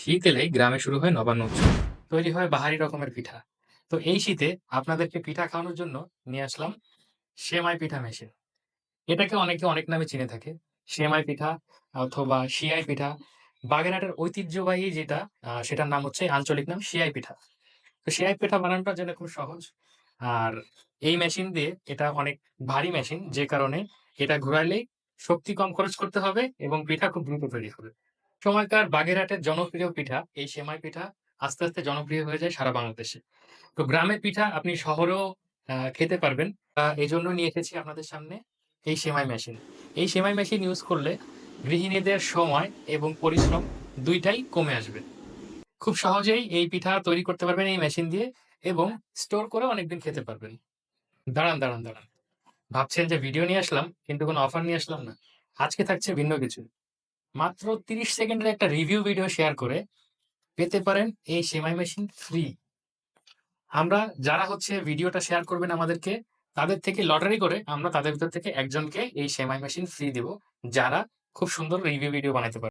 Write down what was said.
শীত এলেই গ্রামে শুরু হয় নবান্ন উৎসব। তৈরি হয় বাহারি রকমের পিঠা। তো এই শীতে আপনাদেরকে পিঠা খাওয়ানোর জন্য নিয়ে আসলাম সেমাই পিঠা মেশিন। এটাকে অনেকে অনেক নামে চিনে থাকে। সেমাই পিঠা অথবা শিয়াই পিঠা। বাগেরহাটের ঐতিহ্যবাহী যেটা সেটার নাম হচ্ছে আঞ্চলিক নাম শিয়াই পিঠা। তো শিয়াই পিঠা বানানোটা জন্য খুব সহজ, আর এই মেশিন দিয়ে এটা অনেক ভারী মেশিন, যে কারণে এটা ঘোরালেই শক্তি কম খরচ করতে হবে এবং পিঠা খুব দ্রুত তৈরি হবে। সময়কার বাগেরহাটের জনপ্রিয় পিঠা, এই সেমাই পিঠা আস্তে আস্তে জনপ্রিয় হয়ে যায় সারা বাংলাদেশে। তো গ্রামের পিঠা আপনি শহরেও খেতে পারবেন। এই জন্য নিয়ে এসেছি আপনাদের সামনে এই সেমাই মেশিন। এই সেমাই মেশিন ইউজ করলে গৃহিণীদের সময় এবং পরিশ্রম দুইটাই কমে আসবে। খুব সহজেই এই পিঠা তৈরি করতে পারবেন এই মেশিন দিয়ে এবং স্টোর করে অনেকদিন খেতে পারবেন। দাঁড়ান দাঁড়ান দাঁড়ান। ভাবছেন যে ভিডিও নিয়ে আসলাম, কিন্তু কোনো অফার নিয়ে আসলাম না। আজকে থাকছে ভিন্ন কিছু। মাত্র তিরিশ সেকেন্ডের একটা রিভিউ ভিডিও শেয়ার করে পেতে পারেন এই সেমাই মেশিন ফ্রি আমরা যারা হচ্ছে ভিডিওটা শেয়ার করবেন আমাদেরকে, তাদের থেকে লটারি করে আমরা তাদের ভিতর থেকে একজনকে এই সেমাই মেশিন ফ্রি দেব, যারা খুব সুন্দর রিভিউ ভিডিও বানাতে পারবে।